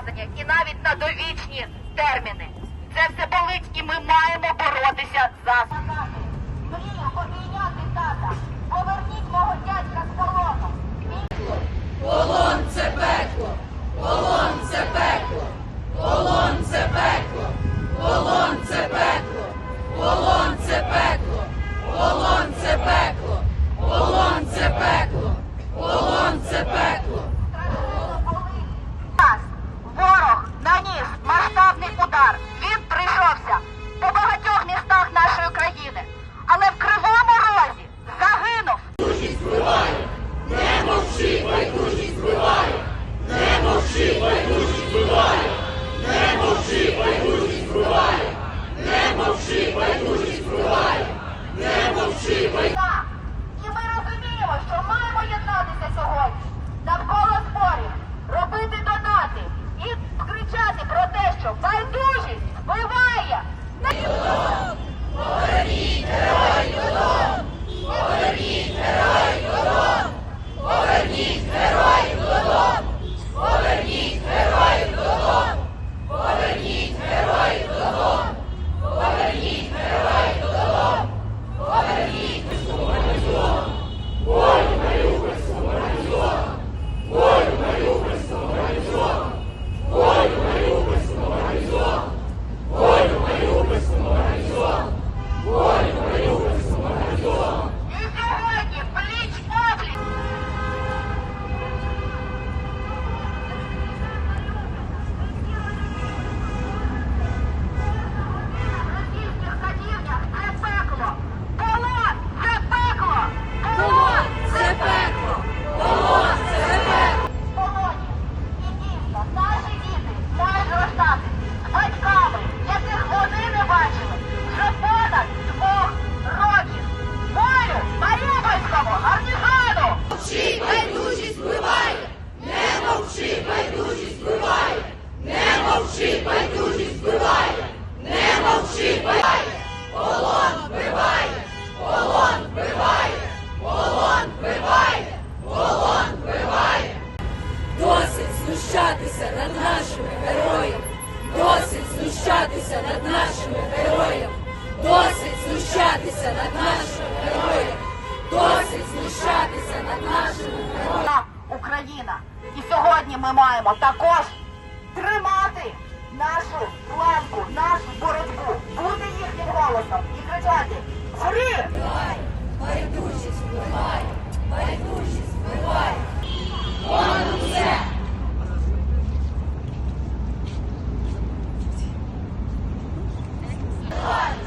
зобов'язання і навіть на довічні терміни. Це все болить, і ми маємо боротися за мрія обійняти тата. Поверніть мого дядька з полону. Полон це пекло, полон це пекло, полон пекло, полон пекло, полон пекло, полон пекло, полон це пекло. the law. Україна. І сьогодні ми маємо також тримати нашу планку, нашу боротьбу, бути їхнім голосом і кричати Гри! Вбивай! Байдужість вбивай! Байдужість вбивай! Понад усе! Вбивай!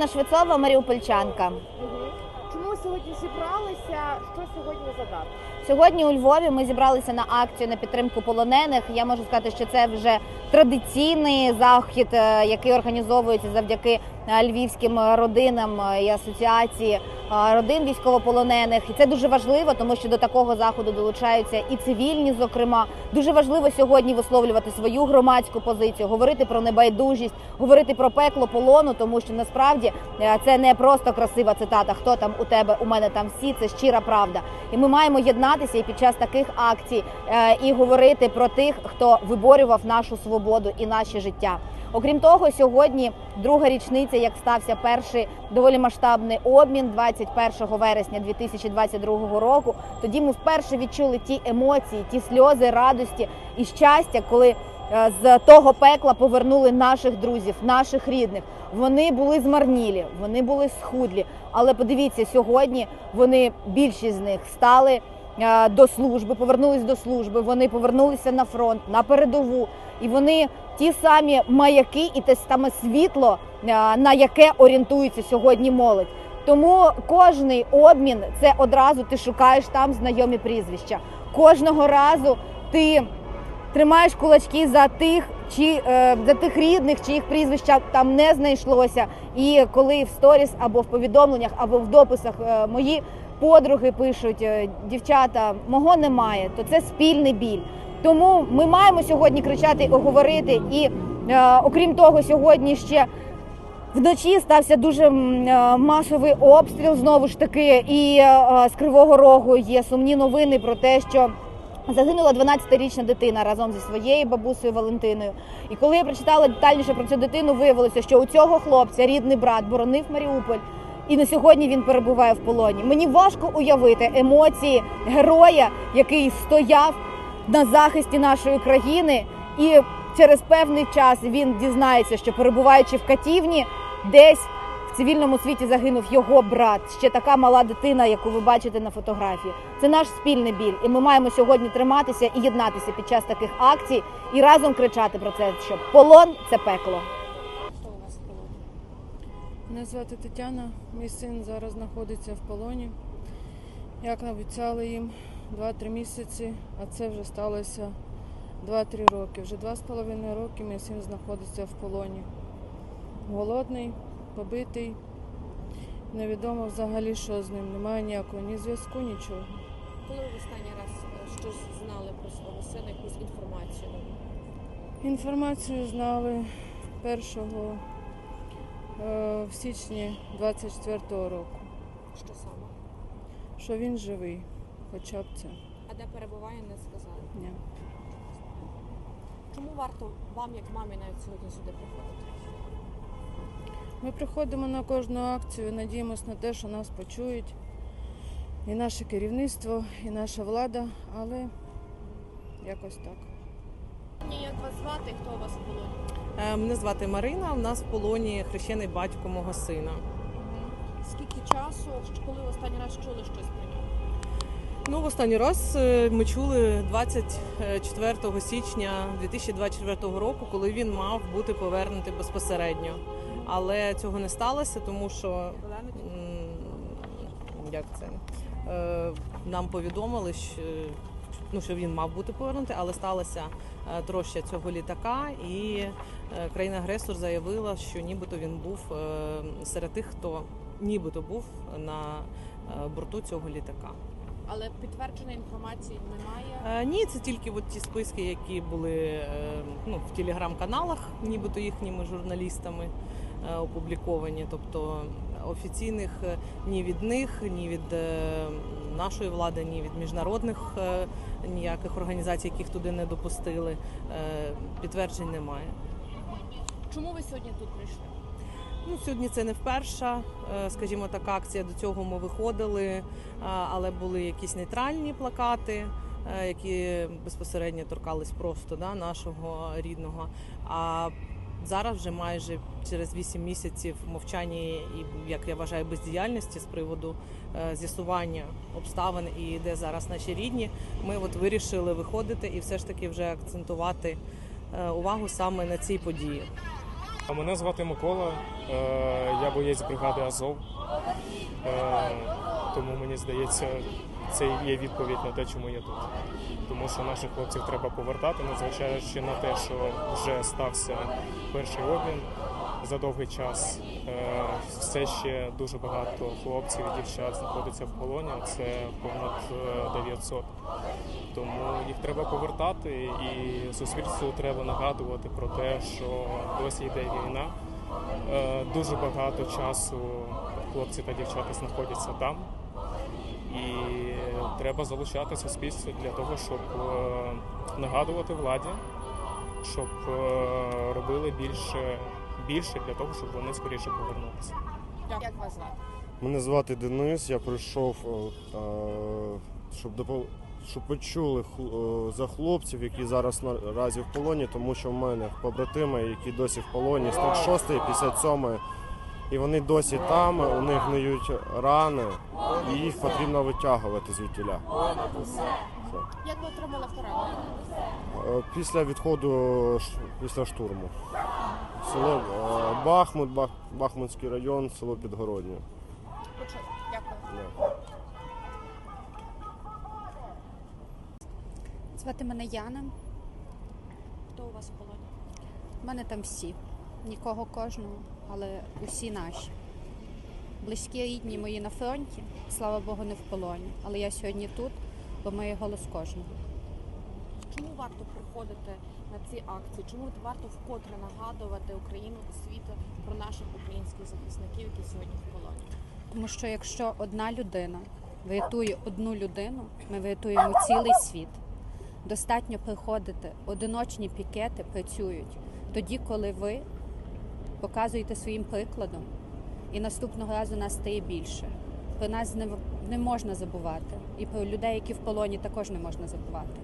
Вас Швецова, Маріупольчанка. Чому сьогодні зібралися? Що сьогодні за дата? Сьогодні у Львові ми зібралися на акцію на підтримку полонених. Я можу сказати, що це вже традиційний захід, е, який організовується завдяки львівським родинам е, і асоціації е, родин військовополонених. І це дуже важливо, тому що до такого заходу долучаються і цивільні. Зокрема, дуже важливо сьогодні висловлювати свою громадську позицію, говорити про небайдужість, говорити про пекло полону, тому що насправді е, це не просто красива цитата. Хто там у тебе, у мене там всі. Це щира правда. І ми маємо єднатися і під час таких акцій е, і говорити про тих, хто виборював нашу свободу і наше життя. Окрім того, сьогодні друга річниця, як стався перший доволі масштабний обмін 21 вересня 2022 року. Тоді ми вперше відчули ті емоції, ті сльози радості і щастя, коли е, з того пекла повернули наших друзів, наших рідних. Вони були змарнілі, вони були схудлі. Але подивіться, сьогодні вони більшість з них стали е, до служби, повернулись до служби. Вони повернулися на фронт, на передову, і вони ті самі маяки і те саме світло, е, на яке орієнтується сьогодні молодь. Тому кожний обмін це одразу ти шукаєш там знайомі прізвища. Кожного разу ти тримаєш кулачки за тих, чи е, за тих рідних, чиїх прізвища там не знайшлося. І коли в сторіс або в повідомленнях, або в дописах е, мої подруги пишуть дівчата, мого немає, то це спільний біль. Тому ми маємо сьогодні кричати і говорити. І е, окрім того, сьогодні ще Вночі стався дуже е, масовий обстріл знову ж таки, і е, з Кривого Рогу є сумні новини про те, що загинула 12-річна дитина разом зі своєю бабусею Валентиною. І коли я прочитала детальніше про цю дитину, виявилося, що у цього хлопця рідний брат боронив Маріуполь. І на сьогодні він перебуває в полоні. Мені важко уявити емоції героя, який стояв на захисті нашої країни, і через певний час він дізнається, що перебуваючи в катівні, десь в цивільному світі загинув його брат, ще така мала дитина, яку ви бачите на фотографії. Це наш спільний біль, і ми маємо сьогодні триматися і єднатися під час таких акцій і разом кричати про це, що полон це пекло. Мене звати Тетяна. Мій син зараз знаходиться в полоні. Як обіцяли їм 2-3 місяці, а це вже сталося 2-3 роки. Вже 2,5 роки мій син знаходиться в полоні. Голодний, побитий. Невідомо взагалі, що з ним. Немає ніякого ні зв'язку, нічого. Коли ви в останній раз е, щось знали про свого сина, якусь інформацію? Інформацію знали 1 е, в січні 24-го року, Що саме? що він живий, хоча б це. А де перебуває, не сказали. Ні. Чому варто вам, як мамі, навіть сьогодні сюди приходити? Ми приходимо на кожну акцію, надіємося на те, що нас почують і наше керівництво, і наша влада, але якось так. Як вас звати, хто у вас в полоні? Е, Мене звати Марина. У нас в полоні хрещений батько мого сина. Скільки часу, коли ви останній раз чули щось про нього? Ну, в останній раз е, ми чули 24 січня 2024 року, коли він мав бути повернутий безпосередньо. Але цього не сталося, тому що як це е, нам повідомили, що, ну, що він мав бути повернутий, але сталося е, троща цього літака, і країна-агресор заявила, що нібито він був серед тих, хто нібито був на борту цього літака. Але підтвердженої інформації немає. Е, Ні, це тільки от ті списки, які були е, ну, в телеграм-каналах, нібито їхніми журналістами е, опубліковані. Тобто офіційних е, ні від них, ні від е, нашої влади, ні від міжнародних е, ніяких організацій, яких туди не допустили, е, підтверджень немає. Чому ви сьогодні тут прийшли? Ну, сьогодні це не вперша, е, скажімо так, акція. До цього ми виходили, е, але були якісь нейтральні плакати, е, які безпосередньо торкались просто да, нашого рідного. А зараз вже майже через 8 місяців мовчання і, як я вважаю, бездіяльності з приводу з'ясування обставин і де зараз наші рідні. Ми от вирішили виходити і все ж таки вже акцентувати увагу саме на цій події. Мене звати Микола, е, я боєць бригади Азов. Е, Тому мені здається, це є відповідь на те, чому я тут. Тому що наших хлопців треба повертати, незважаючи на те, що вже стався перший обмін за довгий час. Е, Все ще дуже багато хлопців і дівчат знаходиться в полоні. Це понад е, 900. Тому їх треба повертати, і суспільству треба нагадувати про те, що досі йде війна. Е, Дуже багато часу хлопці та дівчата знаходяться там. І треба залучати суспільство для того, щоб е, нагадувати владі, щоб е, робили більше, більше для того, щоб вони скоріше повернулися. Як вас звати? Мене звати Денис. Я прийшов, щоб допо- щоб почули хл- е, за хлопців, які зараз наразі в полоні, тому що в мене побратими, які досі в полоні з 36-ї, 57-ї, і вони досі там, у них гниють рани, і їх потрібно витягувати звідтіля. Як ви отримали поранення? Е, Після відходу після штурму. Село е, Бахмут, Бахмутський район, село Підгороднє. Дякую. Звати мене Яна. Хто у вас в полоні? У мене там всі. Нікого кожного, але усі наші. Близькі рідні мої на фронті, слава Богу, не в полоні. Але я сьогодні тут, бо має голос кожного. Чому варто приходити на ці акції? Чому варто вкотре нагадувати Україну та світу про наших українських захисників, які сьогодні в полоні? Тому що якщо одна людина врятує одну людину, ми врятуємо цілий світ. Достатньо приходити, одиночні пікети працюють тоді, коли ви показуєте своїм прикладом, і наступного разу нас стає більше. Про нас не, можна забувати, і про людей, які в полоні, також не можна забувати.